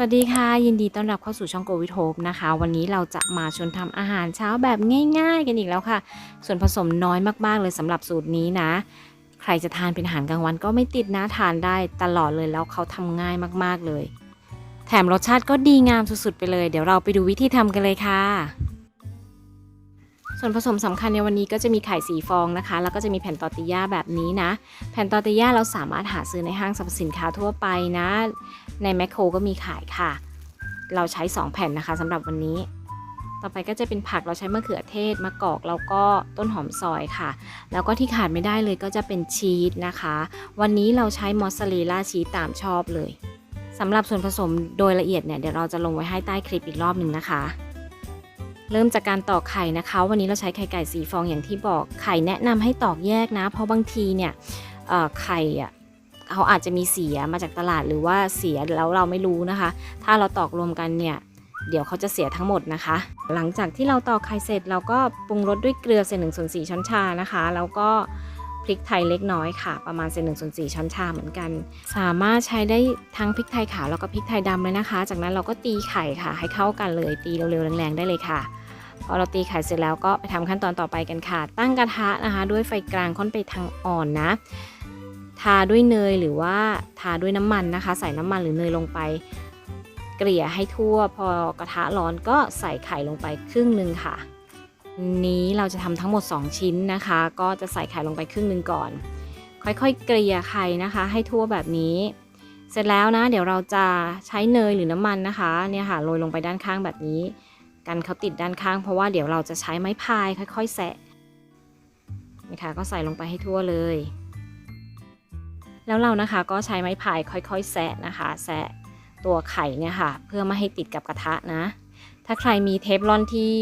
สวัสดีค่ะ ยินดีต้อนรับเข้าสู่ช่องโกวิทโฮปนะคะ วันนี้เราจะมาชวนทำอาหารเช้าแบบง่ายๆ กันอีกแล้วค่ะ ส่วนผสมน้อยมากๆเลยสำหรับสูตรนี้นะ ใครจะทานเป็นอาหารกลางวันก็ไม่ติดนะทานได้ตลอดเลยแล้วเขาทำง่ายมากๆเลย แถมรสชาติก็ดีงามสุดๆไปเลย เดี๋ยวเราไปดูวิธีทำกันเลยค่ะ ส่วนผสมสำคัญในวันนี้ก็จะมีไข่สีฟองนะคะ แล้วก็จะมีแผ่นตอร์ติย่าแบบนี้นะ แผ่นตอร์ติย่าเราสามารถหาซื้อในห้างสรรพสินค้าทั่วไปนะ ในแมคโครก็มีขายค่ะ เราใช้ 2 แผ่นนะคะสำหรับวันนี้ ต่อไปก็จะเป็นผักเราใช้มะเขือเทศมะกอกแล้วก็ต้นหอมซอยค่ะ แล้วก็ที่ขาดไม่ได้เลยก็จะเป็นชีสนะคะ วันนี้เราใช้มอสซาเรลล่าชีสตามชอบเลยสำหรับส่วนผสมโดยละเอียดเนี่ยเดี๋ยวเราจะลงไว้ให้ใต้คลิปอีกรอบหนึ่งนะคะ เริ่มจากการตอกไข่นะคะ วันนี้เราใช้ไข่ไก่สีฟองอย่างที่บอกไข่แนะนำให้ตอกแยกนะ เพราะบางทีเนี่ยเอ่อไข่อะเขาอาจจะมีเสียมาจากตลาดหรือว่าเสียแล้วเราไม่รู้นะคะ ถ้าเราตอกรวมกันเนี่ยเดี๋ยวเขาจะเสียทั้งหมดนะคะ หลังจากที่เราตอกไข่เสร็จเราก็ปรุงรสด้วยเกลือเศษหนึ่งส่วนสี่ช้อนชานะคะ แล้วก็ พริกไทยเล็กน้อยค่ะ ประมาณเศษหนึ่งส่วนสี่ช้อนชาเหมือนกัน สามารถใช้ได้ทั้งพริกไทยขาวแล้วก็พริกไทยดำเลยนะคะ จากนั้นเราก็ตีไข่ค่ะ ให้เข้ากันเลยตีเร็วๆแรงๆได้เลยค่ะพอเราตีไข่เสร็จแล้วก็ไปทำขั้นตอนต่อไปกันค่ะ ตั้งกระทะนะคะ ด้วยไฟกลางค่อนไปทางอ่อนนะ ทาด้วยเนยหรือว่าทาด้วยน้ำมันนะคะ ใส่น้ำมันหรือเนยลงไป เกลี่ยให้ทั่ว พอกระทะร้อนก็ใส่ไข่ลงไปครึ่งหนึ่งค่ะ นี้เราจะทำทั้งหมด 2 ชิ้นนะคะ ก็จะใส่ไข่ลงไปครึ่งหนึ่งก่อน ค่อยๆเกลี่ยไข่นะคะ ให้ทั่วแบบนี้ เสร็จแล้วนะ เดี๋ยวเราจะใช้เนยหรือน้ำมันนะคะเนี่ยค่ะโรยลงไปด้านข้างแบบนี้ กันเขาติดด้านข้าง เพราะว่าเดี๋ยวเราจะใช้ไม้พาย ค่อย ๆแซะนี่ค่ะก็ใส่ลงไปให้ทั่วเลย แล้วเรานะคะก็ใช้ไม้พายค่อย ๆแซะนะคะแซะตัวไข่เนี่ยค่ะ เพื่อไม่ให้ติดกับกระทะนะ ถ้าใครมีเทฟลอนที่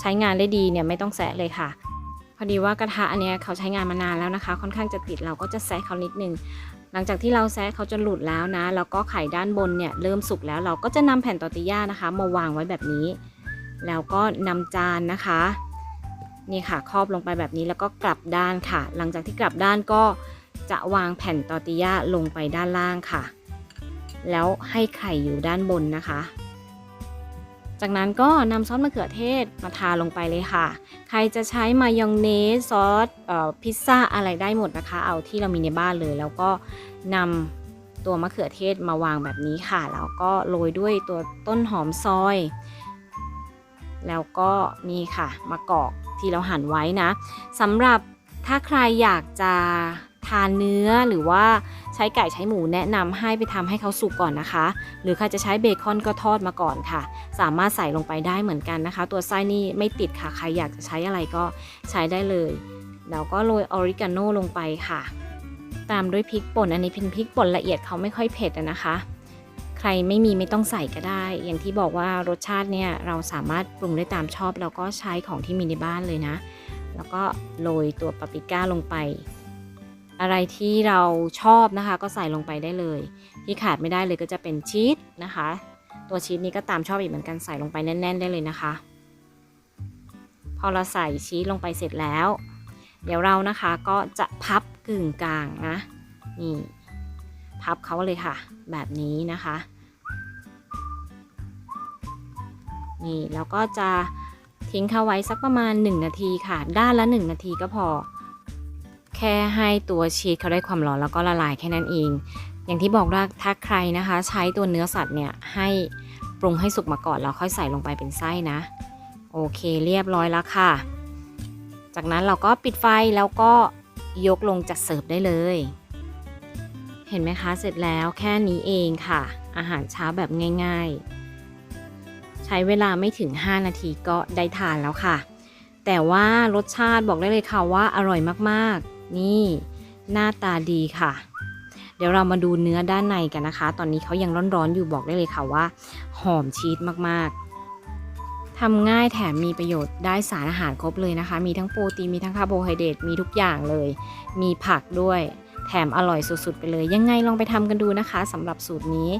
ใช้งานได้ดีเนี่ยไม่ต้องแซะเลยค่ะ พอดีว่ากระทะอันเนี้ยเขาใช้งานมานานแล้วนะคะ ค่อนข้างจะติดเราก็จะแซะเขานิดนึงหลังจากที่เราแซะเขาจนหลุดแล้วนะ แล้วก็ไข่ด้านบนเนี่ยเริ่มสุกแล้วเราก็จะนำแผ่นตอร์ติย่านะคะ มาวางไว้แบบนี้ แล้วก็นำจานนะคะนี่ค่ะครอบลงไปแบบนี้แล้วก็กลับด้านค่ะ หลังจากที่กลับด้านก็จะวางแผ่นตอร์ติย่าลงไปด้านล่างค่ะ แล้วให้ไข่อยู่ด้านบนนะคะ จากนั้นก็นำซอสมะเขือเทศมาทาลงไปเลยค่ะ ใครจะใช้มายองเนสซอสออพิซซ่าอะไรได้หมดนะคะ เอาที่เรามีในบ้านเลย แล้วก็นำตัวมะเขือเทศมาวางแบบนี้ค่ะ แล้วก็โรยด้วยตัวต้นหอมซอย แล้วก็นี่ค่ะมะกอกที่เราหั่นไว้นะสำหรับถ้าใครอยากจะทานเนื้อหรือว่า ใช้ไก่ใช้หมูแนะนำให้ไปทำให้เขาสุกก่อนนะคะ หรือใครจะใช้เบคอนก็ทอดมาก่อนค่ะ สามารถใส่ลงไปได้เหมือนกันนะคะ ตัวไส้นี่ไม่ติดค่ะใครอยากจะใช้อะไรก็ใช้ได้เลยแล้วก็โรยออริกาโนลงไปค่ะ ตามด้วยพริกป่นอันนี้เป็นพริกป่นละเอียดเขาไม่ค่อยเผ็ดนะคะ ใครไม่มีไม่ต้องใส่ก็ได้ อย่างที่บอกว่ารสชาติเนี่ยเราสามารถปรุงได้ตามชอบ แล้วก็ใช้ของที่มีในบ้านเลยนะ แล้วก็โรยตัวปาปริก้าลงไป อะไรที่เราชอบนะคะ ก็ใส่ลงไปได้เลย ที่ขาดไม่ได้เลยก็จะเป็นชีสนะคะ ตัวชีสนี้ก็ตามชอบอีกเหมือนกันใส่ลงไปแน่น ๆ ได้เลยนะคะ พอเราใส่ชีสลงไปเสร็จแล้ว เดี๋ยวเรานะคะก็จะพับกึ่งกลางนะนี่พับเขาเลยค่ะ แบบนี้นะคะนี่แล้วก็จะทิ้งเขาไว้สักประมาณ 1 นาทีค่ะ ด้านละ 1 นาทีก็พอ แค่ให้ตัวชีสเขาได้ความร้อนแล้วก็ละลายแค่นั้นเอง อย่างที่บอกว่าถ้าใครนะคะ ใช้ตัวเนื้อสัตว์เนี่ยให้ปรุงให้สุกมาก่อนแล้วค่อยใส่ลงไปเป็นไส้นะ โอเคเรียบร้อยแล้วค่ะ จากนั้นเราก็ปิดไฟแล้วก็ยกลงจัดเสิร์ฟได้เลย เห็นไหมคะเสร็จแล้วแค่นี้เองค่ะ อาหารเช้าแบบง่าย ๆ ใช้เวลาไม่ถึง 5 นาทีก็ได้ทานแล้วค่ะ แต่ว่ารสชาติบอกได้เลยค่ะว่าอร่อยมากๆ นี่ หน้าตาดีค่ะ เดี๋ยวเรามาดูเนื้อด้านในกันนะคะ ตอนนี้เขายังร้อนๆอยู่บอกได้เลยค่ะว่า หอมชีสมากๆทำง่ายแถมมีประโยชน์ได้สารอาหารครบเลยนะคะ มีทั้งโปรตีน มีทั้งคาร์โบไฮเดรตมีทุกอย่างเลย มีผักด้วย แถมอร่อยสุดๆ ไปเลย ยังไงลองไปทำกันดูนะคะสำหรับสูตรนี้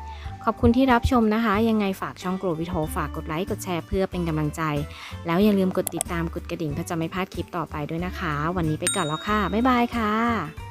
ขอบคุณที่รับชมนะคะ ยังไงฝากช่องโกลวิโทฝากกดไลค์กดแชร์เพื่อเป็นกำลังใจ แล้วอย่าลืมกดติดตามกดกระดิ่งเพื่อจะไม่พลาดคลิปต่อไปด้วยนะคะ วันนี้ไปก่อนแล้วค่ะบ๊ายบายค่ะ